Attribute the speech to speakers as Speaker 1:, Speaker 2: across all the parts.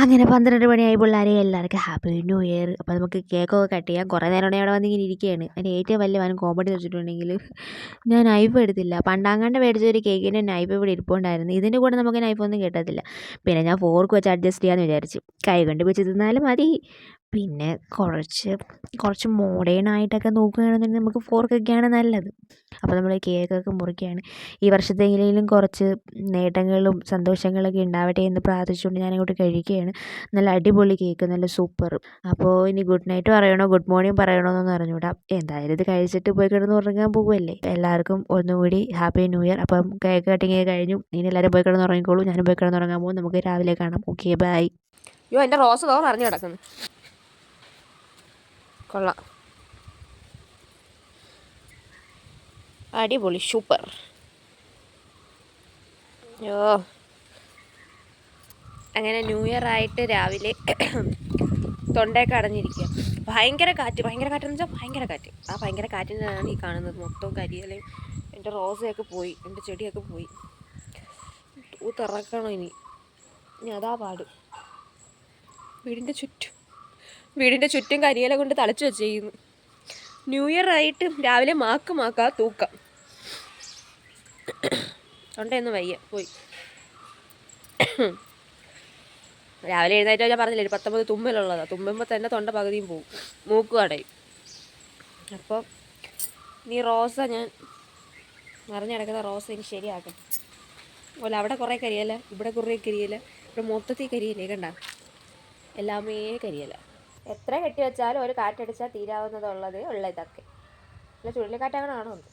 Speaker 1: അങ്ങനെ പന്ത്രണ്ട് മണിയായി പിള്ളേരെ എല്ലാവർക്കും ഹാപ്പി ന്യൂ ഇയർ അപ്പോൾ നമുക്ക് കേക്കൊക്കെ കട്ട് ചെയ്യാം. കുറേ നേരം അവിടെ വന്ന് ഇങ്ങനെ ഇരിക്കുകയാണ്. അതിന് ഏറ്റവും വലിയ വൻ കോമഡി വെച്ചിട്ടുണ്ടെങ്കിൽ ഞാൻ നൈഫ് എടുത്തില്ല. പണ്ടാങ്ങാണ്ട് മേടിച്ച ഒരു കേക്കിന്റെ നൈഫ് ഇവിടെ ഇരിപ്പുണ്ടായിരുന്നു. ഇതിന്റെ കൂടെ നമുക്ക് നൈഫ് ഒന്നും കിട്ടത്തില്ല. പിന്നെ ഞാൻ ഫോർക്ക് വെച്ച് അഡ്ജസ്റ്റ് ചെയ്യാമെന്ന് വിചാരിച്ചു. കൈ കൊണ്ട് വെച്ച് തിന്നാലും മതി. പിന്നെ കുറച്ച് കുറച്ച് മോഡേൺ ആയിട്ടൊക്കെ നോക്കുകയാണെന്നുണ്ടെങ്കിൽ നമുക്ക് ഫോർക്കൊക്കെയാണ് നല്ലത്. അപ്പോൾ നമ്മൾ കേക്കൊക്കെ മുറിക്കുകയാണ്. ഈ വർഷത്തെങ്കിലും കുറച്ച് നേട്ടങ്ങളും സന്തോഷങ്ങളൊക്കെ ഉണ്ടാവട്ടെ എന്ന് പ്രാർത്ഥിച്ചുകൊണ്ട് ഞാൻ അങ്ങോട്ട് കഴിക്കുകയാണ്. നല്ല അടിപൊളി കേക്ക് നല്ല സൂപ്പർ അപ്പോൾ ഇനി ഗുഡ് നൈറ്റ് പറയണോ ഗുഡ് മോർണിംഗ് പറയണോ എന്നൊന്നും അറിഞ്ഞൂടാ എന്തായാലും ഇത് കഴിച്ചിട്ട് പോയി കിടന്ന് ഉറങ്ങാൻ പോകുമല്ലേ എല്ലാവർക്കും ഒന്നുകൂടി ഹാപ്പി ന്യൂ ഇയർ അപ്പം കേക്ക് കട്ടിങ് കഴിഞ്ഞു. ഇനി എല്ലാവരും പോയി കിടന്ന് ഉറങ്ങിക്കോളൂ. ഞാനും പോയി കിടന്ന് ഉറങ്ങാൻ പോകും. നമുക്ക് രാവിലെ കാണാം. ഓക്കെ ബൈ
Speaker 2: അയ്യോ എന്റെ റോസ് തോ അറിഞ്ഞു കിടക്കുന്നു. കൊള്ളാം. അടിപൊളി സൂപ്പർ. യോ അങ്ങനെ ന്യൂ ഇയർ ആയിട്ട് രാവിലെ തൊണ്ടയൊക്കെ അടഞ്ഞിരിക്കുക ഭയങ്കര കാറ്റ് ഭയങ്കര കാറ്റെന്ന് വെച്ചാൽ ഭയങ്കര കാറ്റ്. ആ ഭയങ്കര കാറ്റിനാണ് ഈ കാണുന്നത്. മൊത്തം കരിയിലയും എന്റെ റോസയൊക്കെ പോയി എന്റെ ചെടിയൊക്കെ പോയി. തൂത്തിറക്കണം ഇനി. ഇനി അതാ പാട്. വീടിന്റെ ചുറ്റും വീടിന്റെ ചുറ്റും കരിയില കൊണ്ട് തളച്ച് വെച്ചിരിക്കുന്നു. ന്യൂ ഇയർ ആയിട്ട് രാവിലെ മാക്ക് മാക്കാ തൂക്കാം. തൊണ്ടയൊന്നും വയ്യ പോയി. രാവിലെ എഴുന്നേറ്റ് ഞാൻ പറഞ്ഞില്ല ഒരു പത്തൊമ്പത് തുമ്മലുള്ളതാണ് തുമ്മുമ്പോൾ തന്നെ തൊണ്ട പകുതിയും പോവും. മൂക്ക് അടയും. അപ്പോൾ നീ റോസ ഞാൻ നിറഞ്ഞിടക്കുന്ന റോസ ഇനി ശരിയാക്കണം അതുപോലെ അവിടെ കുറേ കരിയല ഇവിടെ കുറേ കരിയല ഇവിടെ മൊത്തത്തിൽ കരിയല്ലേ കണ്ട? എല്ലാമേ കരിയല. എത്ര കെട്ടി വെച്ചാലും ഒരു കാറ്റടിച്ചാൽ തീരാവുന്നതുള്ളത് ഉള്ള ഇതൊക്കെ അല്ല ചുഴലിക്കാറ്റങ്ങനാണോ ഉണ്ട്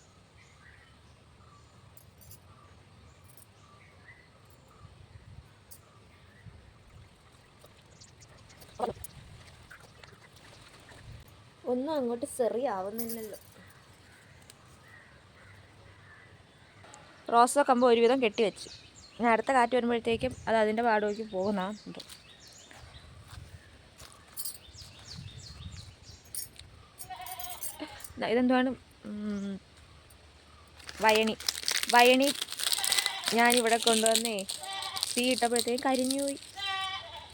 Speaker 2: ഒന്നും അങ്ങോട്ട് സെറിയാവുന്നില്ലല്ലോ. റോസ കമ്പ് ഒരുവിധം കെട്ടിവെച്ചു ഞാൻ അടുത്ത കാറ്റ് വരുമ്പോഴത്തേക്കും അത് അതിന്റെ പാടുവയ്ക്ക് പോകുന്നുണ്ട് ഇതെന്താണ് വയണി. വയണി ഞാനിവിടെ കൊണ്ടുവന്നേ. തീ ഇട്ടപ്പോഴത്തേക്കും കരിഞ്ഞു പോയി.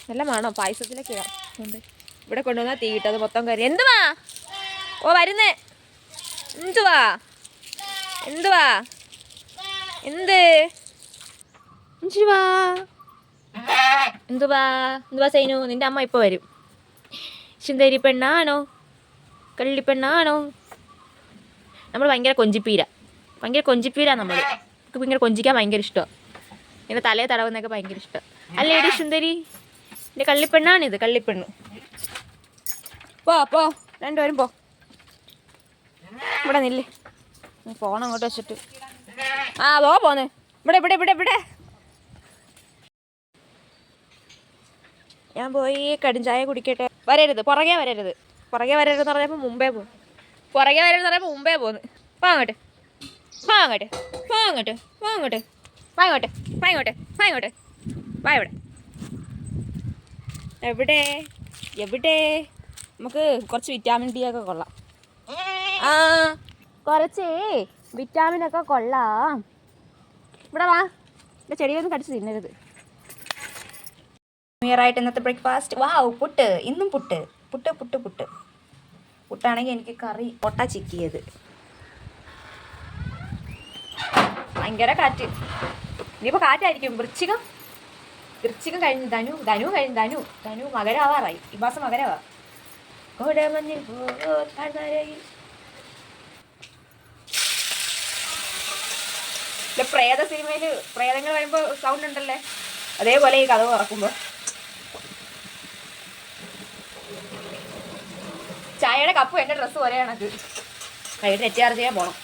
Speaker 2: നല്ല മണോ? പായസത്തിലൊക്കെ ഇവിടെ കൊണ്ടുവന്ന തീ ഇട്ടത് മൊത്തം കരി എന്തുവാ? ഓ വരുന്നേ. എന്തുവാ? എന്തുവാ? എന്ത്? എന്തുവാ? എന്തുവാ? എന്തുവാ സൈനു? നിന്റെ അമ്മ ഇപ്പോൾ വരും. ശുന്തരി പെണ്ണാണോ? കള്ളിപ്പെണ്ണാണോ നമ്മൾ ഭയങ്കര കൊഞ്ചിപ്പീര. ഭയങ്കര കൊഞ്ചിപ്പീര നമ്മൾ നമുക്ക് ഭയങ്കര കൊഞ്ചിക്കാൻ ഭയങ്കര ഇഷ്ടമാണ് ഇങ്ങനെ തലയെ തടവുന്നൊക്കെ ഭയങ്കര ഇഷ്ടം. അല്ലേ എടി സുന്ദരി? എന്റെ കള്ളിപ്പെണ്ണാണിത് കള്ളിപ്പെണ്ണ്. പോ പോ. രണ്ടുപേരും പോ. ഇവിടെ നില്ലേ. ഫോൺ അങ്ങോട്ട് വെച്ചിട്ട്. ആ പോ പോന്ന്. ഇവിടെ ഇവിടെ ഇവിടെ ഇവിടെ. ഞാൻ പോയി കടുംചായ കുടിക്കട്ടെ. വരരുത് പുറകെ വരരുത്. പുറകെ വരരുതെന്ന് പറഞ്ഞപ്പോൾ മുമ്പേ പോകും പുറകെ വരുന്ന പറയാൻ മുമ്പേ പോന്ന്. വാങ്ങോട്ടെ അങ്ങോട്ട്. വാ അങ്ങോട്ട്. വാ അങ്ങോട്ട്. വാ അങ്ങോട്ട്. വാ എവിടെ? എവിടെ? നമുക്ക് കുറച്ച് വിറ്റാമിൻ ഡി ഒക്കെ കൊള്ളാം. ആ കുറച്ച് വിറ്റാമിൻ ഒക്കെ കൊള്ളാം. ഇവിടെ വാ. ഇവിടെ ചെടിയൊന്നും കടിച്ച് തിന്നരുത്.
Speaker 3: ആയിട്ട് ഇന്നത്തെ ബ്രേക്ക്ഫാസ്റ്റ് വാവ് പുട്ട്. ഇന്നും പുട്ട്. പുട്ട് പുട്ട് പുട്ട്. പുട്ടാണെങ്കിൽ എനിക്ക് കറി പൊട്ട ചിക്കിയത്. ഭയങ്കര കാറ്റ്. ഇനിയിപ്പോൾ കാറ്റായിരിക്കും. വൃശ്ചികം. വൃശ്ചികം കഴിഞ്ഞ് ധനു ധനു കഴിഞ്ഞ് ധനു. ധനു മകരാവാറായി. ഈ മാസം മകരവാ. കോടമഞ്ഞിൽ പ്രേത സിനിമയിൽ പ്രേതങ്ങൾ വരുമ്പോൾ സൗണ്ട് ഉണ്ടല്ലേ? അതേപോലെ ഈ കഥ തുറക്കുമ്പോൾ ചായയുടെ കപ്പ് എന്റെ ഡ്രസ്സ് ഒരേ കണക്ക്. വൈകിട്ട് നെറ്റ് ചാർജ് ചെയ്യാൻ പോകണം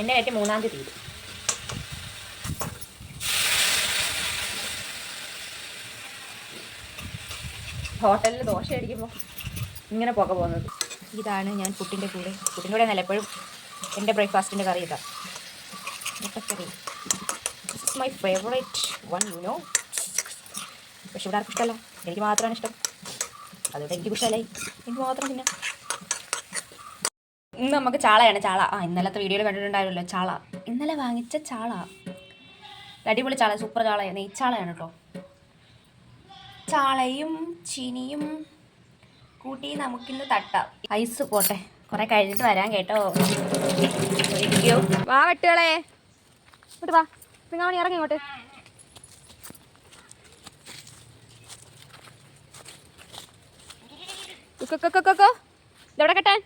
Speaker 3: എന്റെ നെറ്റ് മൂന്നാം തീയതി തീരും. ഹോട്ടലിൽ ദോശ അടിക്കുമ്പോൾ ഇങ്ങനെ പുക പോകുന്നത്. ഇതാണ് ഞാൻ പുട്ടിന്റെ കൂടെ. പുട്ടിന്റെ കൂടെ നല്ല എപ്പോഴും എന്റെ ബ്രേക്ക്ഫാസ്റ്റിന്റെ കറി ഇതാ. മുട്ടക്കറി. My favourite one you know പക്ഷെ ഇവിടെ ആർക്കും ഇഷ്ടമല്ല എനിക്ക് മാത്രമാണ് ഇഷ്ടം. അതുകൊണ്ട് എനിക്ക് ഇഷ്ടമല്ലായി എനിക്ക് മാത്രം പിന്നെ. ഇന്ന് നമുക്ക് ചാളയാണ് ചാള. ആ ഇന്നലത്തെ വീഡിയോയിൽ കണ്ടിട്ടുണ്ടായിരുന്നല്ലോ ചാള. ഇന്നലെ വാങ്ങിച്ച ചാള. അടിപൊളി ചാള സൂപ്പർ ചാള നെയ്ച്ചാളയാണ് കേട്ടോ ചാളയും ചീനിയും കൂട്ടി നമുക്കിന്ന് തട്ടാം. ഐസ് പോട്ടെ. കുറെ കഴിഞ്ഞിട്ട് വരാൻ കേട്ടോ.
Speaker 2: വാ വെട്ടുകളെ. ഇങ്ങോട്ട് വാ. നിങ്ങൾ ഇറങ്ങി ഇങ്ങോട്ട്. കൊക്കോ ഇതെവിടെ കെട്ടാൻ?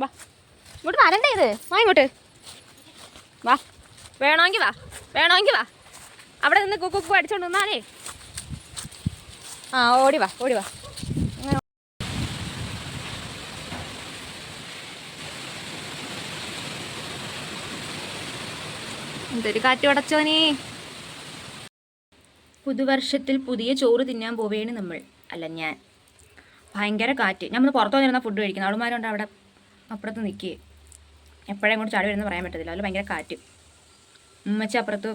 Speaker 2: വാ. ഇങ്ങോട്ട് വരണ്ടേ ഇത്. വാ ഇങ്ങോട്ട്. വാ. വേണമെങ്കിൽ വാ. വേണമെങ്കിൽ വാ. അവിടെ നിന്ന് കുക്കു കുക്കു അടിച്ചോണ്ട് നിന്നാലേ ആ ഓടി വാ ഓടി വാ. എന്തൊരു കാറ്റ് പടച്ചോനേ
Speaker 3: പുതുവർഷത്തിൽ പുതിയ ചോറ് തിന്നാൻ പോവേണ് നമ്മൾ. അല്ല ഞാൻ. ഭയങ്കര കാറ്റ്. നമ്മൾ പുറത്തു വന്നിരുന്ന ഫുഡ് കഴിക്കുന്നത്. അവളുമാരുണ്ട് അവിടെ അപ്പുറത്ത് നിൽക്കുക എപ്പോഴും ഇങ്ങോട്ട് ചാടി വരുന്നത് പറയാൻ പറ്റത്തില്ല. അതിൽ ഭയങ്കര കാറ്റ്. ഉമ്മച്ച അപ്പുറത്ത്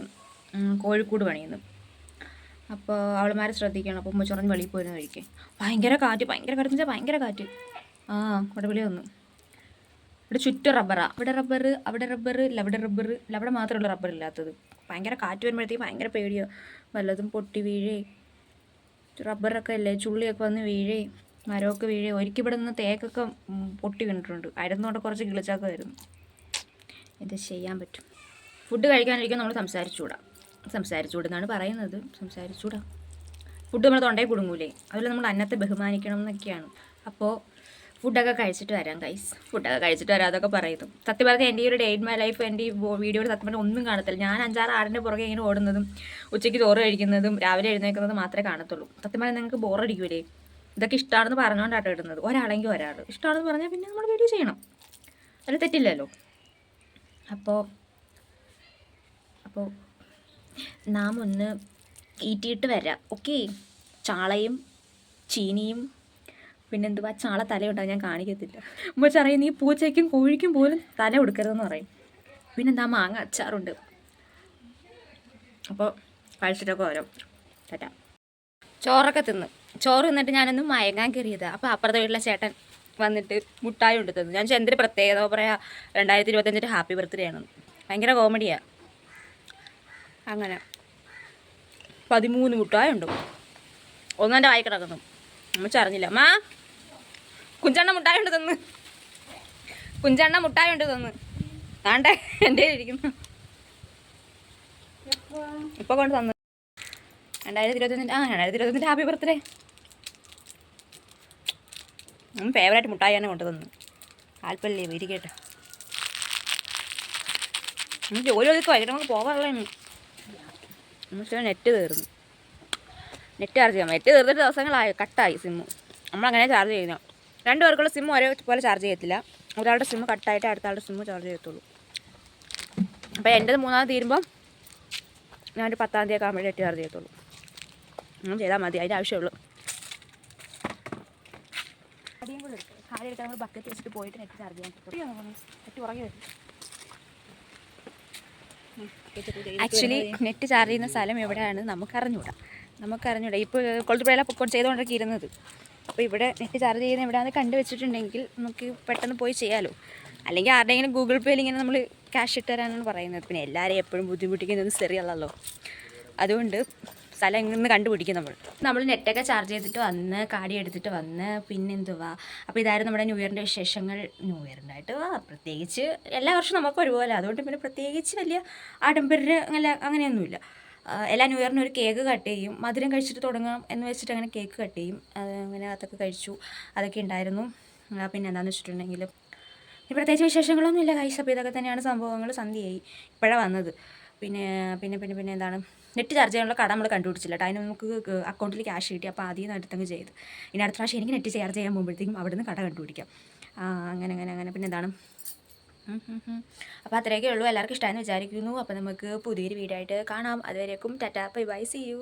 Speaker 3: കോഴിക്കൂട് പണിയുന്നു. അപ്പോൾ അവളുമാരെ ശ്രദ്ധിക്കണം. അപ്പോൾ ഉമ്മച്ചി വെളിയിൽ പോയിരുന്നു കഴിക്കുക ഭയങ്കര കാറ്റ്. ഭയങ്കര കാറ്റ് വെച്ചാൽ ഭയങ്കര കാറ്റ്. ആ കുടവിളി വിളി വന്നു. ഇവിടെ ചുറ്റും റബ്ബറാണ് ഇവിടെ റബ്ബർ അവിടെ റബ്ബർ ഇല്ല അവിടെ റബ്ബർ ഇല്ല അവിടെ മാത്രമേ റബ്ബർ ഇല്ലാത്തത്. ഭയങ്കര കാറ്റ് വരുമ്പോഴത്തേക്ക് ഭയങ്കര പേടിയോ. വല്ലതും പൊട്ടി വീഴേ. റബ്ബറൊക്കെ അല്ലേ ചുള്ളിയൊക്കെ വന്ന് വീഴേ മരമൊക്കെ വീഴേ ഒരിക്കൽ ഇവിടെ നിന്ന് തേക്കൊക്കെ പൊട്ടി വീണിട്ടുണ്ട്. അരുന്നോടെ കുറച്ച് കിളിച്ചൊക്കെ വരുന്നു ഇത് ചെയ്യാൻ പറ്റും. ഫുഡ് കഴിക്കാനിരിക്കും നമ്മൾ സംസാരിച്ചുകൂടാ. സംസാരിച്ചുകൂടെന്നാണ് പറയുന്നത്. സംസാരിച്ചുകൂടാ. ഫുഡ് നമ്മൾ തൊണ്ടയിൽ കുടുങ്ങൂലേ? അതുപോലെ നമ്മൾ അന്നത്തെ ബഹുമാനിക്കണം എന്നൊക്കെയാണ്. അപ്പോൾ ഫുഡൊക്കെ കഴിച്ചിട്ട് വരാം ഗൈസ് ഫുഡൊക്കെ കഴിച്ചിട്ട് വരാം അതൊക്കെ പറയുന്നു. സത്യം പറഞ്ഞാൽ എന്റെ ഈ ഒരു ഡേ ഇൻ മൈ ലൈഫ് എന്റെ ഈ വീഡിയോയിൽ സത്യം പറഞ്ഞാൽ ഒന്നും കാണത്തില്ല. ഞാൻ അഞ്ചാറ് ആടിന്റെ പുറകെ ഇങ്ങനെ ഓടുന്നതും ഉച്ചയ്ക്ക് ചോറ് കഴിക്കുന്നതും രാവിലെ എഴുന്നേൽക്കുന്നതും മാത്രമേ കാണത്തുള്ളൂ. സത്യം പറഞ്ഞാൽ നിങ്ങൾക്ക് ബോറടിക്കൂലേ ഇതൊക്കെ ഇഷ്ടമാണെന്ന് പറഞ്ഞുകൊണ്ടാണ് ഇടുന്നത്. ഒരാളെങ്കിൽ ഒരാൾ. ഇഷ്ടമാണെന്ന് പറഞ്ഞാൽ പിന്നെ നമ്മൾ വീഡിയോ ചെയ്യണം. അതിൽ തെറ്റില്ലല്ലോ. അപ്പോൾ അപ്പോൾ നാം ഒന്ന് ഈറ്റിയിട്ട് വരാം. ഓക്കെ ചാളയും ചീനിയും പിന്നെന്തുവാ? ചാള തലയുണ്ടാവും ഞാൻ കാണിക്കത്തില്ല. ഉമ്മച്ച അറിയാം നീ പൂച്ചയ്ക്കും കോഴിക്കും പോലും തല കൊടുക്കരുതെന്ന് പറയും. പിന്നെന്താ? മാങ്ങ അച്ചാറുണ്ട്. അപ്പോൾ കഴിച്ചിട്ടൊക്കെ വരും ചേട്ടാ ചോറൊക്കെ തിന്ന്. ചോറ് തിന്നിട്ട് ഞാനൊന്ന് മയങ്ങാൻ കയറിയത്. അപ്പോൾ അപ്പുറത്തെ വീട്ടിലെ ചേട്ടൻ വന്നിട്ട് മുട്ടായി കൊണ്ട് തന്നു. ഞാൻ എന്തൊരു പ്രത്യേകത പറയാ രണ്ടായിരത്തി ഇരുപത്തഞ്ചിന്റെ ഹാപ്പി ബർത്ത്ഡേ ആണ്. ഭയങ്കര കോമഡിയാണ് അങ്ങനെ. പതിമൂന്ന് മുട്ടായി ഉണ്ട്. ഒന്നെന്റെ വായി കിടക്കുന്നു. അമ്മച്ചറിഞ്ഞില്ല മാ കുഞ്ചണ്ണ മുട്ടായുണ്ട് തന്ന്. കുഞ്ചണ്ണ മുട്ടായുണ്ട് തന്ന്. താണ്ടേ എന്റെ ഇരിക്കുന്നു. ഇപ്പൊ കൊണ്ട് തന്നു. രണ്ടായിരത്തി ഇരുപത്തൊന്നിന്റെ ആ രണ്ടായിരത്തി ഇരുപത്തൊന്നിന്റെ ഹാപ്പി ബർത്ത്ഡേ നമ്മൾ ഫേവറേറ്റ് മുട്ടായാണ് കൊണ്ടു തന്നു. കാൽപ്പല്ലേ ഇരിക്കട്ടെ നമ്മൾ ജോലി ഒതുക്കുക വൈകിട്ട് നമുക്ക് പോകാനുള്ളതാണ് നമ്മൾ നെറ്റ് തീർന്നു. നെറ്റ് ചാർജ് ചെയ്യാം നെറ്റ് തീർന്നിട്ട് ദിവസങ്ങളായി കട്ടായി സിമ്മ് നമ്മളങ്ങനെ ചാർജ് ചെയ്യുന്നത് രണ്ട് പേർക്കുള്ള സിമ്മ് ഒരേപോലെ ചാർജ് ചെയ്യത്തില്ല. ഒരാളുടെ സിമ്മ് കട്ടായിട്ട് അടുത്ത ആളുടെ സിമ്മ് ചാർജ് ചെയ്യത്തുള്ളൂ. അപ്പോൾ എന്റെ മൂന്നാം തീരുമ്പം ഞാനൊരു പത്താം തീയതി ഒക്കെ ആകുമ്പോഴേ ചാർജ് ചെയ്യത്തുള്ളൂ. അങ്ങനെ ചെയ്താൽ മതി അതിന്റെ ആവശ്യമുള്ളൂ. ബക്കറ്റ് വെച്ചിട്ട് പോയിട്ട് നെറ്റ് ചാർജ് ചെയ്യാൻ ഉറങ്ങി ആക്ച്വലി നെറ്റ് ചാർജ് ചെയ്യുന്ന സ്ഥലം എവിടെയാണ് നമുക്കറിഞ്ഞൂടാ. നമുക്കറിഞ്ഞൂടാ. ഇപ്പോൾ കൊളുത്തുപുഴയിലാണ് പൊക്കോട്ട് ചെയ്തുകൊണ്ടൊക്കെ അപ്പോൾ ഇവിടെ നെറ്റ് ചാർജ് ചെയ്യുന്ന എവിടെയാണെന്ന് കണ്ടു നമുക്ക് പെട്ടെന്ന് പോയി ചെയ്യാമല്ലോ അല്ലെങ്കിൽ ആരുടെയെങ്കിലും ഗൂഗിൾ പേയിൽ ഇങ്ങനെ നമ്മൾ ക്യാഷ് ഇട്ട് തരാനാണ് പറയുന്നത്. പിന്നെ എല്ലാവരെയും എപ്പോഴും ബുദ്ധിമുട്ടിക്കുന്നത് ശരിയല്ലല്ലോ അതുകൊണ്ട് സ്ഥലം ഇങ്ങനെ കണ്ടുപിടിക്കും നമ്മൾ. നമ്മൾ നെറ്റൊക്കെ ചാർജ് ചെയ്തിട്ട് വന്ന് കാടി എടുത്തിട്ട് വന്ന് പിന്നെ എന്തുവാ അപ്പോൾ ഇതായിരുന്നു നമ്മുടെ ന്യൂ ഇയറിന്റെ വിശേഷങ്ങൾ. ന്യൂ ഇയറിന്റെ വാ. പ്രത്യേകിച്ച് എല്ലാ വർഷവും നമുക്ക് ഒരുപോലെ. അതുകൊണ്ട് പിന്നെ പ്രത്യേകിച്ച് വലിയ ആഡംബര അല്ല അങ്ങനെയൊന്നുമില്ല. എല്ലാ ന്യൂ ഇയറിനും ഒരു കേക്ക് കട്ട് ചെയ്യും. മധുരം കഴിച്ചിട്ട് തുടങ്ങാം എന്ന് വെച്ചിട്ട് അങ്ങനെ കേക്ക് കട്ട് ചെയ്യും. അങ്ങനെ അതൊക്കെ കഴിച്ചു. അതൊക്കെ ഉണ്ടായിരുന്നു. പിന്നെ എന്താണെന്ന് വെച്ചിട്ടുണ്ടെങ്കിൽ പ്രത്യേകിച്ച് വിശേഷങ്ങളൊന്നുമില്ല കൈസ് അപ്പോൾ ഇതൊക്കെ തന്നെയാണ് സംഭവങ്ങൾ. സന്ധ്യയായി. ഇപ്പോഴാണ് വന്നത്. പിന്നെ പിന്നെ പിന്നെ പിന്നെ എന്താണ്? നെറ്റ് ചാർജ് ചെയ്യാനുള്ള കട നമ്മൾ കണ്ടുപിടിച്ചില്ല കേട്ടോ അതിന് നമുക്ക് അക്കൗണ്ടിൽ ക്യാഷ് കിട്ടി. അപ്പോൾ ആദ്യം നടത്തങ്ങ് ചെയ്ത്. ഇനി അടുത്ത പ്രാവശ്യം എനിക്ക് നെറ്റ് ചാർജ് ചെയ്യാൻ പോകുമ്പോഴത്തേക്കും അവിടെ നിന്ന് കട കണ്ടുപിടിക്കാം. അങ്ങനെ അങ്ങനെ അങ്ങനെ. പിന്നെ എന്താണ്. അപ്പോൾ അത്രയൊക്കെ ഉള്ളൂ. എല്ലാവർക്കും ഇഷ്ടമായെന്ന് വിചാരിക്കുന്നു. അപ്പോൾ നമുക്ക് പുതിയൊരു വീഡിയോ ആയിട്ട് കാണാം. അതുവരേക്കും tata. Bye bye. See you